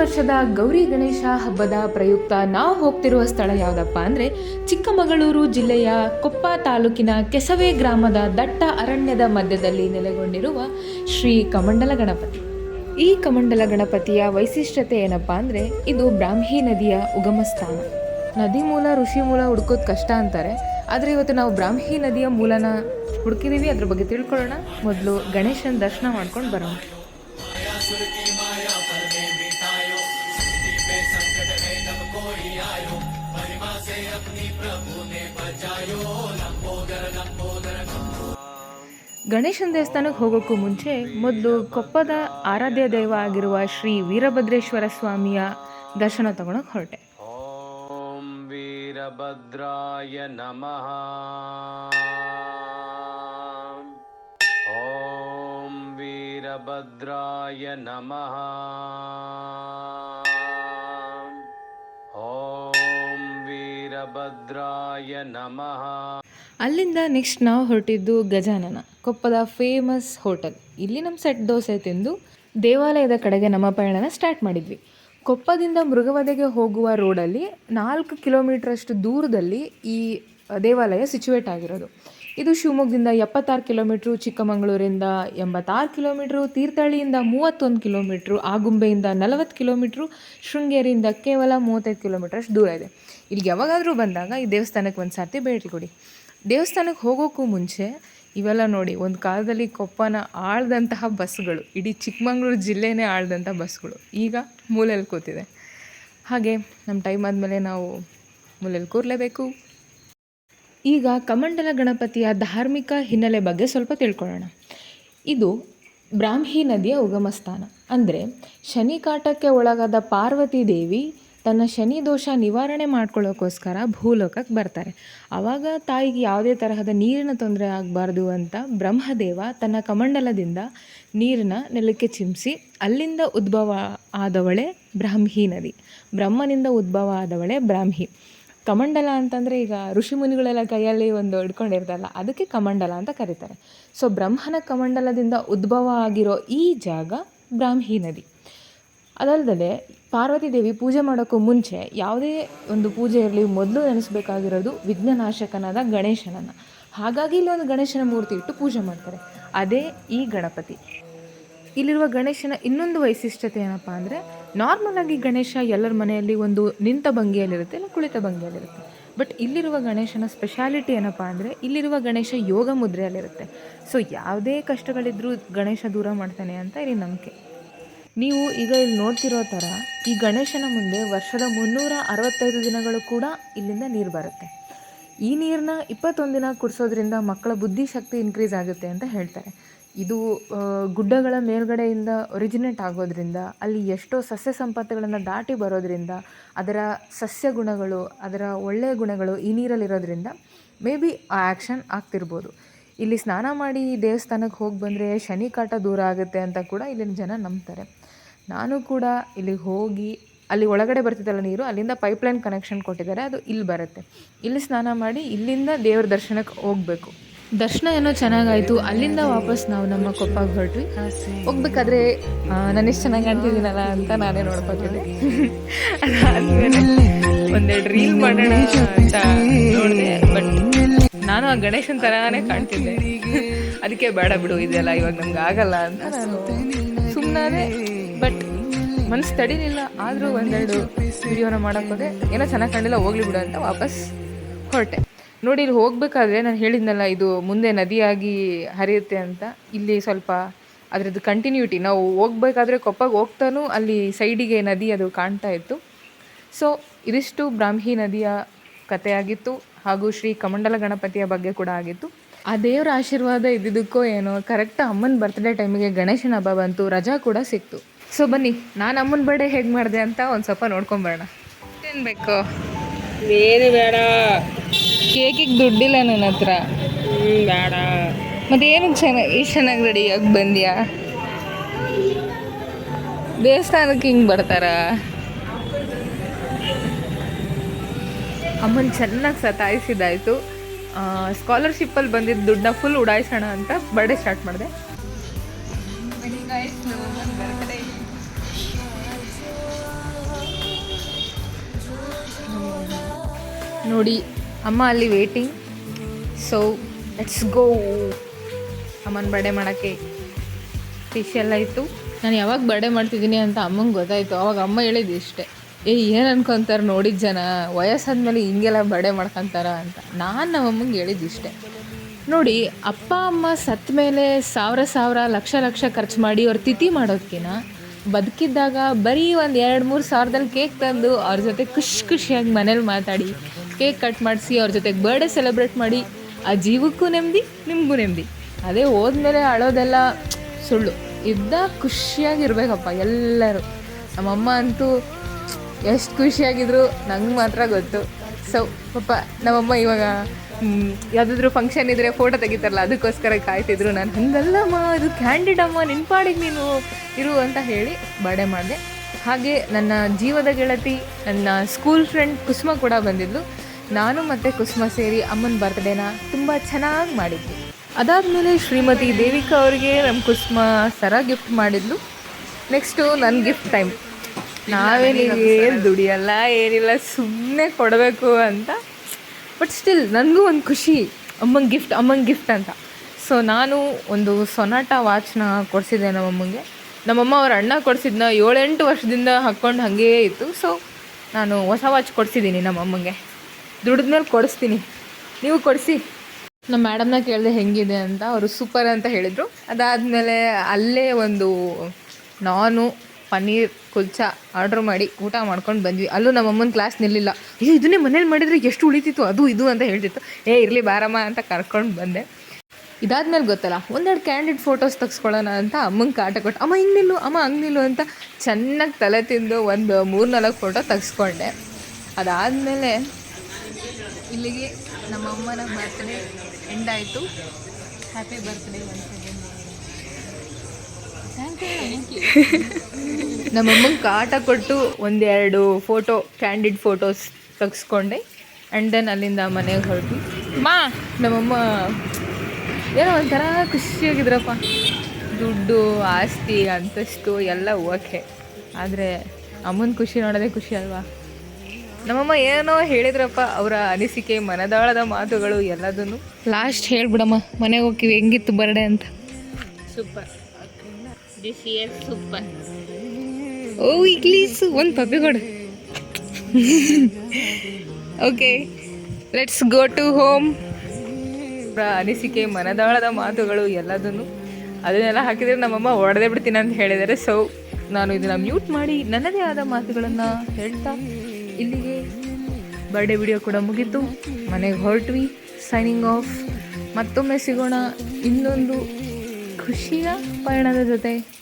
ವರ್ಷದ ಗೌರಿ ಗಣೇಶ ಹಬ್ಬದ ಪ್ರಯುಕ್ತ ನಾವು ಹೋಗ್ತಿರುವ ಸ್ಥಳ ಯಾವುದಪ್ಪ ಅಂದರೆ ಚಿಕ್ಕಮಗಳೂರು ಜಿಲ್ಲೆಯ ಕೊಪ್ಪ ತಾಲೂಕಿನ ಕೆಸವೆ ಗ್ರಾಮದ ದಟ್ಟ ಅರಣ್ಯದ ಮಧ್ಯದಲ್ಲಿ ನೆಲೆಗೊಂಡಿರುವ ಶ್ರೀ ಕಮಂಡಲ ಗಣಪತಿ. ಈ ಕಮಂಡಲ ಗಣಪತಿಯ ವೈಶಿಷ್ಟ್ಯತೆ ಏನಪ್ಪ ಅಂದರೆ ಇದು ಬ್ರಾಹ್ಮಿ ನದಿಯ ಉಗಮ ಸ್ಥಾನ ನದಿ ಮೂಲ, ಋಷಿ ಮೂಲ ಹುಡುಕೋದು ಕಷ್ಟ ಅಂತಾರೆ. ಆದರೆ ಇವತ್ತು ನಾವು ಬ್ರಾಹ್ಮಿ ನದಿಯ ಮೂಲನ ಹುಡುಕಿದೀವಿ. ಅದ್ರ ಬಗ್ಗೆ ತಿಳ್ಕೊಳ್ಳೋಣ. ಮೊದಲು ಗಣೇಶನ ದರ್ಶನ ಮಾಡ್ಕೊಂಡು ಬರೋಣ. ಗಣೇಶನ ದೇವಸ್ಥಾನಕ್ಕೆ ಹೋಗೋಕ್ಕೂ ಮುಂಚೆ ಮೊದಲು ಕೊಪ್ಪದ ಆರಾಧ್ಯ ದೈವ ಆಗಿರುವ ಶ್ರೀ ವೀರಭದ್ರೇಶ್ವರ ಸ್ವಾಮಿಯ ದರ್ಶನ ತಗೊಳಕ್ಕೆ ಹೊರಟೆ ॐ वीरभद्राय नमः ॐ वीरभद्राय नमः ವೀರಭದ್ರಾಯ ನಮಃ. ಅಲ್ಲಿಂದ ನೆಕ್ಸ್ಟ್ ನಾವು ಹೊರಟಿದ್ದು ಗಜಾನನ, ಕೊಪ್ಪದ ಫೇಮಸ್ ಹೋಟೆಲ್ ಇಲ್ಲಿ ನಮ್ಮ ಸೆಟ್ ದೋಸೆ ತಿಂದು ದೇವಾಲಯದ ಕಡೆಗೆ ನಮ್ಮ ಪಯಣನ ಸ್ಟಾರ್ಟ್ ಮಾಡಿದ್ವಿ. ಕೊಪ್ಪದಿಂದ ಮೃಗವಧೆಗೆ ಹೋಗುವ ರೋಡಲ್ಲಿ ನಾಲ್ಕು ಕಿಲೋಮೀಟ್ರಷ್ಟು ದೂರದಲ್ಲಿ ಈ ದೇವಾಲಯ ಸಿಚುವೇಟ್ ಆಗಿರೋದು. ಇದು ಶಿವಮೊಗ್ಗದಿಂದ ಎಪ್ಪತ್ತಾರು ಕಿಲೋಮೀಟ್ರು ಚಿಕ್ಕಮಗಳೂರಿಂದ ಎಂಬತ್ತಾರು ಕಿಲೋಮೀಟ್ರು, ತೀರ್ಥಹಳ್ಳಿಯಿಂದ ಮೂವತ್ತೊಂದು ಕಿಲೋಮೀಟ್ರು, ಆಗುಂಬೆಯಿಂದ ನಲವತ್ತು ಕಿಲೋಮೀಟ್ರು, ಶೃಂಗೇರಿಯಿಂದ ಕೇವಲ ಮೂವತ್ತೈದು ಕಿಲೋಮೀಟ್ರ್ ಅಷ್ಟು ದೂರ ಇದೆ. ಇಲ್ಲಿಗೆ ಯಾವಾಗಾದರೂ ಬಂದಾಗ ಈ ದೇವಸ್ಥಾನಕ್ಕೆ ಒಂದು ಸರ್ತಿ ಭೇಟಿ ಕೊಡಿ. ದೇವಸ್ಥಾನಕ್ಕೆ ಹೋಗೋಕ್ಕೂ ಮುಂಚೆ ಇವೆಲ್ಲ ನೋಡಿ, ಒಂದು ಕಾಲದಲ್ಲಿ ಕೊಪ್ಪನ ಆಳ್ದಂತಹ ಬಸ್ಗಳು, ಇಡೀ ಚಿಕ್ಕಮಗಳೂರು ಜಿಲ್ಲೆನೇ ಆಳ್ದಂಥ ಬಸ್ಗಳು, ಈಗ ಮೂಲೆಯಲ್ಲಿ ಕೂತಿದೆ. ಹಾಗೆ ನಮ್ಮ ಟೈಮ್ ಆದಮೇಲೆ ನಾವು ಮೂಲೆಯಲ್ಲಿ ಕೂರಲೇಬೇಕು. ಈಗ ಕಮಂಡಲ ಗಣಪತಿಯ ಧಾರ್ಮಿಕ ಹಿನ್ನೆಲೆ ಬಗ್ಗೆ ಸ್ವಲ್ಪ ತಿಳ್ಕೊಳ್ಳೋಣ. ಇದು ಬ್ರಾಹ್ಮಿ ನದಿಯ ಉಗಮ ಸ್ಥಾನ ಅಂದರೆ ಶನಿ ಕಾಟಕ್ಕೆ ಒಳಗಾದ ಪಾರ್ವತಿ ದೇವಿ ತನ್ನ ಶನಿ ದೋಷ ನಿವಾರಣೆ ಮಾಡ್ಕೊಳ್ಳೋಕ್ಕೋಸ್ಕರ ಭೂಲೋಕಕ್ಕೆ ಬರ್ತಾರೆ. ಆವಾಗ ತಾಯಿಗೆ ಯಾವುದೇ ತರಹದ ನೀರಿನ ತೊಂದರೆ ಆಗಬಾರ್ದು ಅಂತ ಬ್ರಹ್ಮದೇವ ತನ್ನ ಕಮಂಡಲದಿಂದ ನೀರನ್ನ ನೆಲಕ್ಕೆ ಚಿಮ್ಮಿಸಿ ಅಲ್ಲಿಂದ ಉದ್ಭವ ಆದವಳೆ ಬ್ರಾಹ್ಮಿ ನದಿ. ಬ್ರಹ್ಮನಿಂದ ಉದ್ಭವ ಆದವಳೆ ಬ್ರಾಹ್ಮಿ. ಕಮಂಡಲ ಅಂತಂದರೆ ಈಗ ಋಷಿ ಮುನಿಗಳೆಲ್ಲ ಕೈಯಲ್ಲಿ ಒಂದು ಹಿಡ್ಕೊಂಡಿರ್ತಾರಲ್ಲ ಅದಕ್ಕೆ ಕಮಂಡಲ ಅಂತ ಕರೀತಾರೆ. ಸೊ ಬ್ರಹ್ಮನ ಕಮಂಡಲದಿಂದ ಉದ್ಭವ ಆಗಿರೋ ಈ ಜಾಗ ಬ್ರಾಹ್ಮಿ ನದಿ. ಅದಲ್ಲದೆ ಪಾರ್ವತಿ ದೇವಿ ಪೂಜೆ ಮಾಡೋಕ್ಕೂ ಮುಂಚೆ ಯಾವುದೇ ಒಂದು ಪೂಜೆ ಇರಲಿ, ಮೊದಲು ನೆನೆಸ್ಬೇಕಾಗಿರೋದು ವಿಘ್ನನಾಶಕನಾದ ಗಣೇಶನನ್ನು. ಹಾಗಾಗಿ ಇಲ್ಲಿ ಒಂದು ಗಣೇಶನ ಮೂರ್ತಿ ಇಟ್ಟು ಪೂಜೆ ಮಾಡ್ತಾರೆ. ಅದೇ ಈ ಗಣಪತಿ. ಇಲ್ಲಿರುವ ಗಣೇಶನ ಇನ್ನೊಂದು ವೈಶಿಷ್ಟ್ಯತೆ ಏನಪ್ಪ ಅಂದರೆ ನಾರ್ಮಲ್ ಆಗಿ ಗಣೇಶ ಎಲ್ಲರ ಮನೆಯಲ್ಲಿ ಒಂದು ನಿಂತ ಭಂಗಿಯಲ್ಲಿರುತ್ತೆ ಇಲ್ಲ ಕುಳಿತ ಭಂಗಿಯಲ್ಲಿರುತ್ತೆ. ಬಟ್ ಇಲ್ಲಿರುವ ಗಣೇಶನ ಸ್ಪೆಷಾಲಿಟಿ ಏನಪ್ಪ ಅಂದರೆ ಇಲ್ಲಿರುವ ಗಣೇಶ ಯೋಗ ಮುದ್ರೆಯಲ್ಲಿರುತ್ತೆ. ಸೊ ಯಾವುದೇ ಕಷ್ಟಗಳಿದ್ರೂ ಗಣೇಶ ದೂರ ಮಾಡ್ತಾನೆ ಅಂತ ಇಲ್ಲಿ ನಂಬಿಕೆ. ನೀವು ಈಗ ಇಲ್ಲಿ ನೋಡ್ತಿರೋ ಥರ ಈ ಗಣೇಶನ ಮುಂದೆ ವರ್ಷದ ಮುನ್ನೂರ ಅರವತ್ತೈದು ದಿನಗಳು ಕೂಡ ಇಲ್ಲಿಂದ ನೀರು ಬರುತ್ತೆ. ಈ ನೀರನ್ನ ಇಪ್ಪತ್ತೊಂದು ದಿನ ಕುಡಿಸೋದ್ರಿಂದ ಮಕ್ಕಳ ಬುದ್ಧಿಶಕ್ತಿ ಇನ್ಕ್ರೀಸ್ ಆಗುತ್ತೆ ಅಂತ ಹೇಳ್ತಾರೆ. ಇದು ಗುಡ್ಡಗಳ ಮೇಲ್ಗಡೆಯಿಂದ ಒರಿಜಿನೇಟ್ ಆಗೋದ್ರಿಂದ, ಅಲ್ಲಿ ಎಷ್ಟೋ ಸಸ್ಯ ಸಂಪತ್ತುಗಳನ್ನು ದಾಟಿ ಬರೋದ್ರಿಂದ, ಅದರ ಸಸ್ಯ ಗುಣಗಳು, ಅದರ ಒಳ್ಳೆಯ ಗುಣಗಳು ಈ ನೀರಲ್ಲಿರೋದ್ರಿಂದ, ಮೇ ಬಿ ಆ ಆ್ಯಕ್ಷನ್ ಆಗ್ತಿರ್ಬೋದು. ಇಲ್ಲಿ ಸ್ನಾನ ಮಾಡಿ ದೇವಸ್ಥಾನಕ್ಕೆ ಹೋಗಿ ಬಂದರೆ ಶನಿ ಕಾಟ ದೂರ ಆಗುತ್ತೆ ಅಂತ ಕೂಡ ಇಲ್ಲಿನ ಜನ ನಂಬ್ತಾರೆ. ನಾನು ಕೂಡ ಇಲ್ಲಿಗೆ ಹೋಗಿ, ಅಲ್ಲಿ ಒಳಗಡೆ ಬರ್ತಿದ್ದಲ್ಲ ನೀರು, ಅಲ್ಲಿಂದ ಪೈಪ್ಲೈನ್ ಕನೆಕ್ಷನ್ ಕೊಟ್ಟಿದ್ದಾರೆ, ಅದು ಇಲ್ಲಿ ಬರುತ್ತೆ. ಇಲ್ಲಿ ಸ್ನಾನ ಮಾಡಿ ಇಲ್ಲಿಂದ ದೇವ್ರ ದರ್ಶನಕ್ಕೆ ಹೋಗಬೇಕು. ದರ್ಶನ ಏನೋ ಚೆನ್ನಾಗಾಯಿತು. ಅಲ್ಲಿಂದ ವಾಪಸ್ ನಾವು ನಮ್ಮ ಕೊಪ್ಪಗೆ ಹೊರಟ್ವಿ. ಹೋಗ್ಬೇಕಾದ್ರೆ ನಾನು ಚೆನ್ನಾಗಿ ಕಾಣ್ತಿದ್ದೀನಲ್ಲ ಅಂತ ನಾನೇ ಅದಾದ್ಮೇಲೆ ಒಂದೆರಡು ರೀಲ್ ಮಾಡೋಣ ಅಂತ ನೋಡಿದೆ. ಬಟ್ ನಾನು ಆ ಗಣೇಶನ ತರಾನೇ ಕಾಣ್ತಿದ್ದೆ. ಅದಕ್ಕೆ ಬೇಡ ಬಿಡು ಇದೆಯಲ್ಲ ಇವಾಗ ನಮ್ಗೆ ಆಗಲ್ಲ ಅಂತ ನಾನು ಸುಮ್ಮನೆ ಬಟ್ ಮನಸ್ಸು ತಡೀಲಿಲ್ಲ. ಆದರೂ ಒಂದೆರಡು ವಿಡಿಯೋನ ಮಾಡೋಕೆ ಹೋದೆ. ಏನೋ ಚೆನ್ನಾಗಿ ಕಾಣಲಿಲ್ಲ, ಹೋಗ್ಲಿ ಬಿಡು ಅಂತ ವಾಪಸ್ ಹೊರಟೆ. ನೋಡಿ, ಇಲ್ಲಿ ಹೋಗಬೇಕಾದ್ರೆ ನಾನು ಹೇಳಿದ್ನಲ್ಲ, ಇದು ಮುಂದೆ ನದಿಯಾಗಿ ಹರಿಯುತ್ತೆ ಅಂತ. ಇಲ್ಲಿ ಸ್ವಲ್ಪ ಅದರದ್ದು ಕಂಟಿನ್ಯೂಟಿ ನಾವು ಹೋಗ್ಬೇಕಾದ್ರೆ ಕೊಪ್ಪಗೆ ಹೋಗ್ತಾನೂ ಅಲ್ಲಿ ಸೈಡಿಗೆ ನದಿ ಅದು ಕಾಣ್ತಾ ಇತ್ತು. ಸೊ ಇದಿಷ್ಟು ಬ್ರಾಹ್ಮಿ ನದಿಯ ಕಥೆಯಾಗಿತ್ತು ಹಾಗೂ ಶ್ರೀ ಕಮಂಡಲ ಗಣಪತಿಯ ಬಗ್ಗೆ ಕೂಡ ಆಗಿತ್ತು. ಆ ದೇವರ ಆಶೀರ್ವಾದ ಇದ್ದಿದ್ದಕ್ಕೋ ಏನೋ ಕರೆಕ್ಟ್ ಅಮ್ಮನ ಬರ್ತ್ಡೇ ಟೈಮಿಗೆ ಗಣೇಶನ ಹಬ್ಬ ಬಂತು, ರಜಾ ಕೂಡ ಸಿಕ್ತು. ಸೊ ಬನ್ನಿ, ನಾನು ಅಮ್ಮನ ಬರ್ಡೇ ಹೇಗೆ ಮಾಡಿದೆ ಅಂತ ಒಂದು ಸ್ವಲ್ಪ ನೋಡ್ಕೊಂಬರೋಣ ಏನು ಬೇಕು? ಏನು ಬೇಡ. ಕೇಕಿಗೆ ದುಡ್ಡಿಲ್ಲ ನನ್ನ ಹತ್ರ. ಬೇಡ. ಮತ್ತೆ ಏನು ಚೆನ್ನಾಗಿ ಇಷ್ಟು ಚೆನ್ನಾಗಿ ರೆಡಿ ಆಗಿ ಬಂದ್ಯಾ? ದೇವಸ್ಥಾನಕ್ಕೆ ಹಿಂಗೆ ಬರ್ತಾರ? ಅಮ್ಮನ ಚೆನ್ನಾಗಿ ಸತಾಯಿಸಿದಾಯಿತು ಸ್ಕಾಲರ್ಶಿಪ್ಪಲ್ಲಿ ಬಂದಿದ್ದ ದುಡ್ಡನ್ನ ಫುಲ್ ಉಡಾಯಿಸೋಣ ಅಂತ ಬರ್ಡೇ ಸ್ಟಾರ್ಟ್ ಮಾಡಿದೆ. ನೋಡಿ ಅಮ್ಮ ಅಲ್ಲಿ ವೇಟಿಂಗ್ ಸೊ ಲೆಟ್ಸ್ ಗೋ ಅಮ್ಮನ ಬರ್ಡೇ ಮಾಡೋಕ್ಕೆ ಫಿಶ್ ಎಲ್ಲ ಇತ್ತು. ನಾನು ಯಾವಾಗ ಬರ್ಡೇ ಮಾಡ್ತಿದ್ದೀನಿ ಅಂತ ಅಮ್ಮಂಗೆ ಗೊತ್ತಾಯಿತು. ಅವಾಗ ಅಮ್ಮ ಹೇಳಿದ್ದು ಇಷ್ಟೇ. ಏ, ಏನು ಅನ್ಕೊತಾರೆ ನೋಡಿದ ಜನ? ವಯಸ್ಸಾದ್ಮೇಲೆ ಹಿಂಗೆಲ್ಲ ಬರ್ಡೇ ಮಾಡ್ಕೊತಾರ ಅಂತ. ನಾನು ನಮ್ಮ ಅಮ್ಮಂಗೆ ಹೇಳಿದ್ದು ಇಷ್ಟೇ. ನೋಡಿ, ಅಪ್ಪ, ಅಮ್ಮ ಸತ್ತ ಮೇಲೆ ಸಾವಿರ ಸಾವಿರ, ಲಕ್ಷ ಲಕ್ಷ ಖರ್ಚು ಮಾಡಿ ಅವ್ರ ತಿಥಿ ಮಾಡೋದಕ್ಕಿಂತ ಬದುಕಿದ್ದಾಗ ಬರೀ ಒಂದು ಎರಡು ಮೂರು ಸಾವಿರದಲ್ಲಿ ಕೇಕ್ ತಂದು ಅವ್ರ ಜೊತೆ ಖುಷಿ ಖುಷಿಯಾಗಿ ಮನೇಲಿ ಮಾತಾಡಿ ಕೇಕ್ ಕಟ್ ಮಾಡಿಸಿ ಅವ್ರ ಜೊತೆಗೆ ಬರ್ಡೇ ಸೆಲೆಬ್ರೇಟ್ ಮಾಡಿ, ಆ ಜೀವಕ್ಕೂ ನೆಮ್ಮದಿ ನಿಮಗೂ ನೆಮ್ಮದಿ ಅದೇ ಹೋದ್ಮೇಲೆ ಅಳೋದೆಲ್ಲ ಸುಳ್ಳು. ಇದ್ದ ಖುಷಿಯಾಗಿರ್ಬೇಕಪ್ಪ ಎಲ್ಲರೂ. ನಮ್ಮಮ್ಮ ಅಂತೂ ಎಷ್ಟು ಖುಷಿಯಾಗಿದ್ರು ನಂಗೆ ಮಾತ್ರ ಗೊತ್ತು. ಸೊ ಪಾಪ ನಮ್ಮಮ್ಮ ಇವಾಗ ಯಾವುದಾದ್ರೂ ಫಂಕ್ಷನ್ ಇದ್ದರೆ ಫೋಟೋ ತೆಗಿತಾರಲ್ಲ, ಅದಕ್ಕೋಸ್ಕರ ಕಾಯ್ತಿದ್ರು ನಾನು. ಹಂಗಲ್ಲಮ್ಮ ಇದು ಕ್ಯಾಂಡಿಡ್ ಅಮ್ಮ ನಿನ್ನ ಪಾಡಿಗೆ ನೀನು ಇರು ಅಂತ ಹೇಳಿ ಬರ್ಡೇ ಮಾಡಿದೆ. ಹಾಗೆ ನನ್ನ ಜೀವದ ಗೆಳತಿ, ನನ್ನ ಸ್ಕೂಲ್ ಫ್ರೆಂಡ್ ಕುಸುಮ ಕೂಡ ಬಂದಿದ್ಲು. ನಾನು ಮತ್ತು ಕುಸುಮ ಸೇರಿ ಅಮ್ಮನ ಬರ್ತ್ಡೇನ ತುಂಬ ಚೆನ್ನಾಗಿ ಮಾಡಿದ್ವಿ. ಅದಾದಮೇಲೆ ಶ್ರೀಮತಿ ದೇವಿಕಾ ಅವರಿಗೆ ನಮ್ಮ ಕುಸುಮ ಸರ ಗಿಫ್ಟ್ ಮಾಡಿದ್ಲು. ನೆಕ್ಸ್ಟು ನನ್ನ ಗಿಫ್ಟ್ ಟೈಮ್ ನಾವೇನಿಗೆ ದುಡಿಯಲ್ಲ ಏನಿಲ್ಲ ಸುಮ್ಮನೆ ಕೊಡಬೇಕು ಅಂತ. ಬಟ್ ಸ್ಟಿಲ್ ನನಗೂ ಒಂದು ಖುಷಿ ಅಮ್ಮಂಗೆ ಗಿಫ್ಟ್ ಅಮ್ಮಂಗೆ ಗಿಫ್ಟ್ ಅಂತ. ಸೊ ನಾನು ಒಂದು ಸೊನಾಟ ವಾಚ್ನ ಕೊಡಿಸಿದ್ದೆ ನಮ್ಮಮ್ಮಂಗೆ ನಮ್ಮಮ್ಮ ಅವ್ರ ಅಣ್ಣ ಕೊಡಿಸಿದ್ನ ಏಳೆಂಟು ವರ್ಷದಿಂದ ಹಾಕ್ಕೊಂಡು ಹಾಗೇ ಇತ್ತು. ಸೊ ನಾನು ಹೊಸ ವಾಚ್ ಕೊಡಿಸಿದ್ದೀನಿ ನಮ್ಮಮ್ಮಂಗೆ ದುಡಿದ್ಮೇಲೆ ಕೊಡಿಸ್ತೀನಿ. ನೀವು ಕೊಡಿಸಿ. ನಮ್ಮ ಮೇಡಮ್ನ ಕೇಳಿದೆ ಹೆಂಗಿದೆ ಅಂತ ಅವರು ಸೂಪರ್ ಅಂತ ಹೇಳಿದರು. ಅದಾದಮೇಲೆ ಅಲ್ಲೇ ಒಂದು ನಾನು, ಪನ್ನೀರ್, ಕುಲ್ಚಾ ಆರ್ಡ್ರ್ ಮಾಡಿ ಊಟ ಮಾಡ್ಕೊಂಡು ಬಂದ್ವಿ. ಅಲ್ಲೂ ನಮ್ಮ ಅಮ್ಮನ ಕ್ಲಾಸ್ ನಿಲ್ಲಿಲ್ಲ. ಏ ಇದನ್ನೇ ಮನೇಲಿ ಮಾಡಿದರೆ ಎಷ್ಟು ಉಳಿತಿತ್ತು, ಅದು ಇದು ಅಂತ ಹೇಳ್ತಿತ್ತು. ಏ, ಇರಲಿ ಬಾರಮ್ಮ ಅಂತ ಕರ್ಕೊಂಡು ಬಂದೆ. ಇದಾದ್ಮೇಲೆ ಗೊತ್ತಲ್ಲ, ಒಂದೆರಡು ಕ್ಯಾಂಡಿಡ್ ಫೋಟೋಸ್ ತೆಗ್ಸ್ಕೊಳ್ಳೋಣ ಅಂತ ಅಮ್ಮಂಗೆ ಕಾಟ ಕೊಟ್ಟು, ಅಮ್ಮ, ಹಿಂಗೆ ನಿಲ್ಲು, ಅಮ್ಮ, ಹಂಗೆ ನಿಲ್ಲು ಅಂತ ಚೆನ್ನಾಗಿ ತಲೆ ತಿಂದು ಒಂದು ಮೂರು ನಾಲ್ಕು ಫೋಟೋ ತೆಗೆಸ್ಕೊಂಡೆ. ಅದಾದಮೇಲೆ ಇಲ್ಲಿಗೆ ನಮ್ಮ ಅಮ್ಮನ ಬರ್ತ್ಡೇ ಎಂಡ್ ಆಯಿತು. ಹ್ಯಾಪಿ ಬರ್ತ್ಡೇ ನಮ್ಮಮ್ಮಂಗೆ ಕಾಟ ಕೊಟ್ಟು ಒಂದೆರಡು ಫೋಟೋ ಕ್ಯಾಂಡಿಡ್ ಫೋಟೋಸ್ ತೆಗ್ಸ್ಕೊಂಡೆ. ಆ್ಯಂಡ್ ದೆನ್ ಅಲ್ಲಿಂದ ಮನೆಗೆ ಹೊರಟು ಮಾ ನಮ್ಮಮ್ಮ ಏನೋ ಒಂಥರ ಖುಷಿಯಾಗಿದ್ರಪ್ಪ. ದುಡ್ಡು, ಆಸ್ತಿ ಅಂತಷ್ಟು ಎಲ್ಲ ಓಕೆ. ಆದರೆ ಅಮ್ಮನ ಖುಷಿ ನೋಡೋದೇ ಖುಷಿ ಅಲ್ವಾ? ನಮ್ಮಮ್ಮ ಏನೋ ಹೇಳಿದ್ರಪ್ಪ ಅವರ ಅನಿಸಿಕೆ ಮನದಾಳದ ಮಾತುಗಳು ಎಲ್ಲದನ್ನು. ಲಾಸ್ಟ್ ಹೇಳ್ಬಿಡಮ್ಮ ಮನೆಗೆ ಹೋಗ್ತೀವಿ ಹೆಂಗಿತ್ತು ಬರ್ಡೆ ಅಂತ. ಸೂಪರ್ ದಿಸ್ ಇಯರ್ ಸೂಪರ್ ಓ ಇಗ್ಲೀಸ್ ಒಂದು ಪಪ್ಪಿ ಕೊಡು. Okay let's go to home ಅನಿಸಿಕೆ ಮನದಾಳದ ಮಾತುಗಳು ಎಲ್ಲದನ್ನು. ಅದನ್ನೆಲ್ಲ ಹಾಕಿದರೆ ನಮ್ಮಮ್ಮ ಹೊಡೆದೇ ಬಿಡ್ತೀನಿ ಅಂತ ಹೇಳಿದರೆ ಸೊ ನಾನು ಇದನ್ನು ಮ್ಯೂಟ್ ಮಾಡಿ ನನ್ನದೇ ಆದ ಮಾತುಗಳನ್ನು ಹೇಳ್ತಾ ಇಲ್ಲಿಗೆ. ಬರ್ಡೇ ವಿಡಿಯೋ ಕೂಡ ಮುಗೀತು. ಮನೆಗೆ ಹೊರಟ್ವಿ. ಸೈನಿಂಗ್ ಆಫ್ ಮತ್ತೊಮ್ಮೆ ಸಿಗೋಣ ಇನ್ನೊಂದು ಖುಷಿಯ ಪಯಣದ ಜೊತೆ.